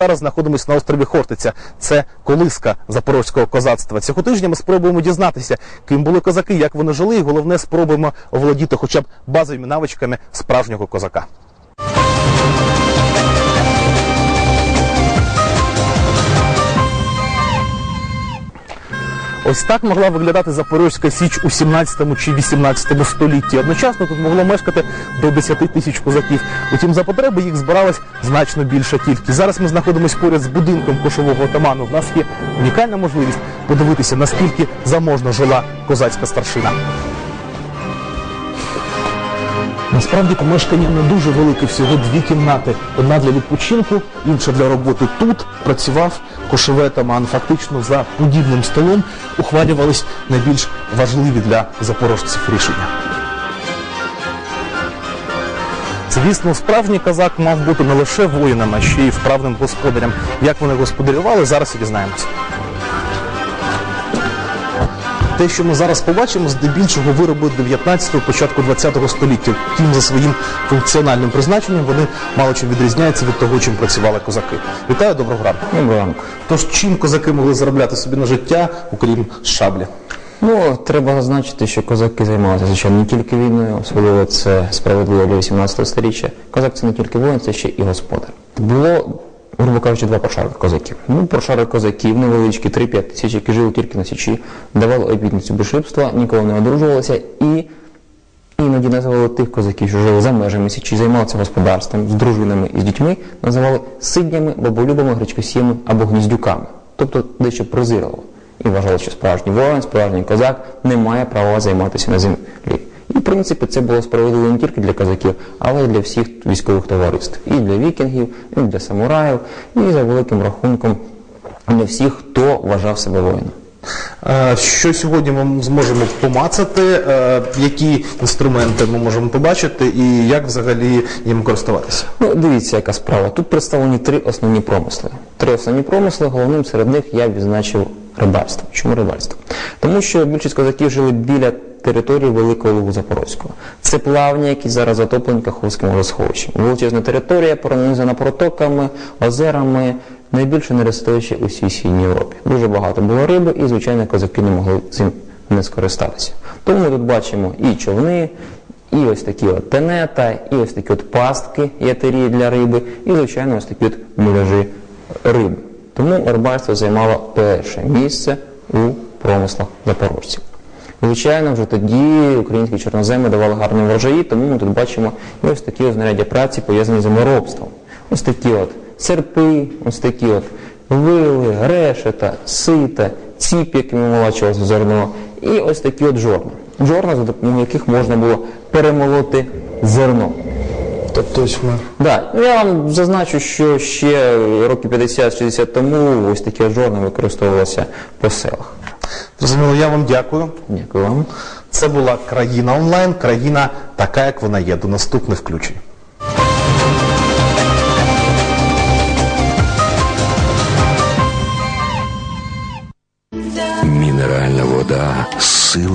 Зараз знаходимося на острові Хортиця. Це колиска запорозького козацтва. Цього тижня ми спробуємо дізнатися, ким були козаки, як вони жили, і головне спробуємо оволодіти хоча б базовими навичками справжнього козака. Ось так могла виглядати Запорозька Січ у 17 чи 18 столітті. Одночасно тут могло мешкати до 10 тисяч козаків. Утім, за потреби їх збиралась значно більша кількість. Зараз ми знаходимося поряд з будинком кошового отаману. В нас є унікальна можливість подивитися, наскільки заможно жила козацька старшина. Насправді помешкання не дуже велике, всього дві кімнати. Одна для відпочинку, інша для роботи. Тут працював кошове таман. Фактично за подібним столом ухвалювались найбільш важливі для запорожців рішення. Звісно, справжній козак мав бути не лише воїном, а ще й вправним господарем. Як вони господарювали, зараз і дізнаємося. Те, що ми зараз побачимо, здебільшого вироби 19-го, початку 20-го століття. Втім, за своїм функціональним призначенням вони мало чим відрізняються від того, чим працювали козаки. Вітаю, доброго ранку. Доброго ранку. Тож, чим козаки могли заробляти собі на життя, окрім шаблі? Ну, треба зазначити, що козаки займалися, звичайно, не тільки війною, особливо це справедливо для 18 століття. Козак це не тільки воїн, це ще і господар. Було, грубо кажучи, два прошарки козаків. Ну, прошари козаків невеличкі, 3-5 тисяч, які жили тільки на Січі, давали обітницю бешибства, ніколи не одружувалися і іноді називали тих козаків, що жили за межами Січі, займалися господарством з дружинами і з дітьми, називали сиднями, баболюбами, гречкосіями або гніздюками, тобто дещо презирливо. І вважали, що справжній воїн, справжній козак не має права займатися на землі. І, в принципі, це було справедливо не тільки для козаків, але й для всіх військових товариств. І для вікінгів, і для самураїв, і за великим рахунком для всіх, хто вважав себе воїном. Е, Що сьогодні ми зможемо помацати, е, які інструменти ми можемо побачити і як взагалі їм користуватися? Ну, дивіться, яка справа. Тут представлені три основні промисли. Три основні промисли, головним серед них я відзначив рибальство. Чому рибальство? Тому що більшість козаків жили біля території Великого Лугу Запорозького. Це плавні, які зараз затоплені Каховським водосховищем. Величезна територія, пронизана протоками, озерами, найбільше нерестовище у всій Східній Європі. Дуже багато було риби, і, звичайно, козаки не могли цим не скористатися. Тому ми тут бачимо і човни, і ось такі от тенета, і ось такі от пастки ятері для риби, і, звичайно, ось такі от муляжі риби. Тому рибальство займало перше місце у промислах запорожців. Звичайно, вже тоді українські чорноземи давали гарні врожаї, тому ми тут бачимо і ось такі знаряддя праці, пов'язані з землеробством. Ось такі от серпи, ось такі от вили, решета, сита, ціп, якими молочилося зерно, і ось такі от жорна. Жорна, за допомогою яких можна було перемолоти зерно. Тобто Да, ну, я вам зазначу, що ще років 50-60 тому ось такі жорна використовувалися по селах. Зрозуміло, я вам дякую. Дякую вам. Це була країна онлайн, країна така, як вона є. До наступних включень. Мінеральна вода сила.